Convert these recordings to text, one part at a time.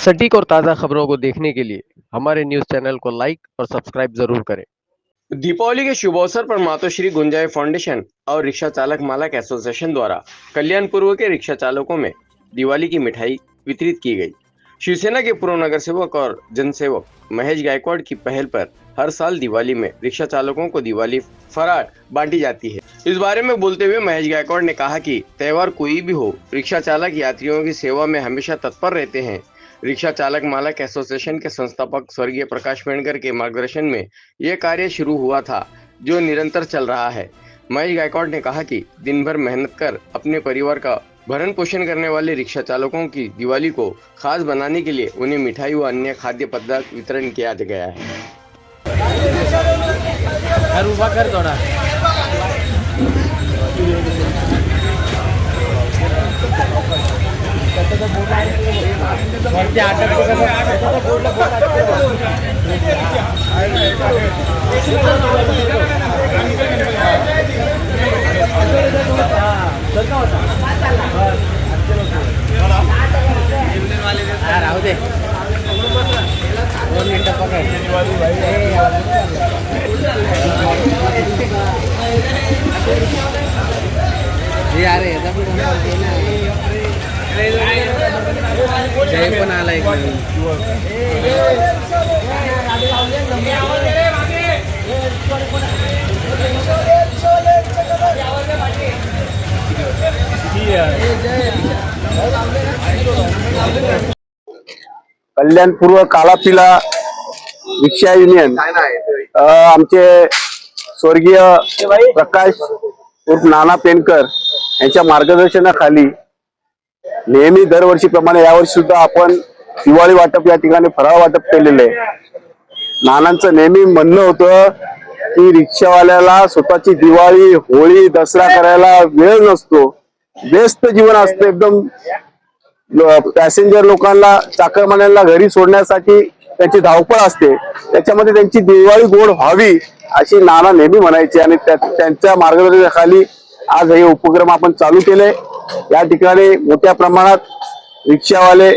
सटीक और ताज़ा खबरों को देखने के लिए हमारे न्यूज़ चैनल को लाइक और सब्सक्राइब ज़रूर करें। दीपावली के शुभ अवसर पर मातोश्री गुंजाई फाउंडेशन और रिक्शा चालक मालक एसोसिएशन द्वारा कल्याण पूर्व के रिक्शा चालकों में दिवाली की मिठाई वितरित की गई। शिवसेना के पूर्व नगर सेवक और जनसेवक महेश गायकवाड़ की पहल पर हर साल दिवाली में रिक्शा चालकों को दिवाली फरार बांटी जाती है। इस बारे में बोलते हुए महेश गायकवाड़ ने कहा कि त्योहार कोई भी हो, रिक्शा चालक यात्रियों की सेवा में हमेशा तत्पर रहते हैं। रिक्शा चालक मालक एसोसिएशन के संस्थापक स्वर्गीय प्रकाश पेणकर के मार्गदर्शन में यह कार्य शुरू हुआ था, जो निरंतर चल रहा है। महेश गायकवाड़ ने कहा कि दिन भर मेहनत कर अपने परिवार का भरण पोषण करने वाले रिक्शा चालकों की दिवाली को खास बनाने के लिए उन्हें मिठाई व अन्य खाद्य पदार्थ वितरण किया गया है। राहू दे. दोन मिनिटं पकड. अरे याचा पण जय पण आला एक नवीन कालापिला रिक्षा युनियन. आमचे स्वर्गीय प्रकाश उर्फ नाना पेनकर यांच्या मार्गदर्शनाखाली नेहमी दरवर्षीप्रमाणे यावर्षी सुद्धा आपण दिवाळी वाटप या ठिकाणी फराळ वाटप केलेलं आहे. नानांचं नेहमी म्हणणं होतं की रिक्षावाल्याला स्वतःची दिवाळी होळी दसरा करायला वेळ नसतो. व्यस्त जीवन असतं एकदम. पॅसेंजर लोकांना चाकरमान्यांना घरी सोडण्यासाठी त्यांची धावपळ असते. त्याच्यामध्ये त्यांची दिवाळी गोड व्हावी अशी नाना नेहमी म्हणायची आणि त्यांच्या मार्गदर्शनाखाली आज हे उपक्रम आपण चालू केले या ठिकाणी मोठ्या प्रमाणात रिक्षावाले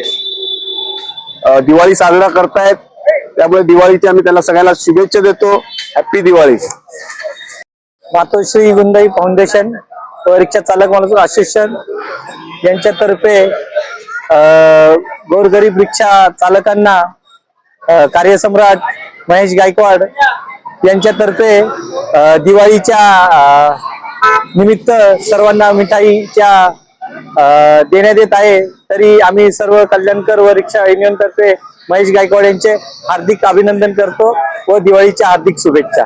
दिवाळी साजरा करतायत. त्यामुळे दिवाळीची आम्ही त्यांना सगळ्यांना शुभेच्छा देतो. हॅप्पी दिवाळी. मातोश्री गुंदाई फाउंडेशन व रिक्षा चालक माणूस असोसिएशन यांच्यातर्फे गोरगरीब रिक्षा चालकांना कार्यसम्राट महेश गायकवाड यांच्यातर्फे दिवाळीच्या निमित्त सर्वांना मिठाईच्या देण्यात येत आहे. तरी आम्ही सर्व कल्याणकर व रिक्षा युनियन तर्फे महेश गायकवाड यांचे हार्दिक अभिनंदन करतो व दिवाळीच्या हार्दिक शुभेच्छा.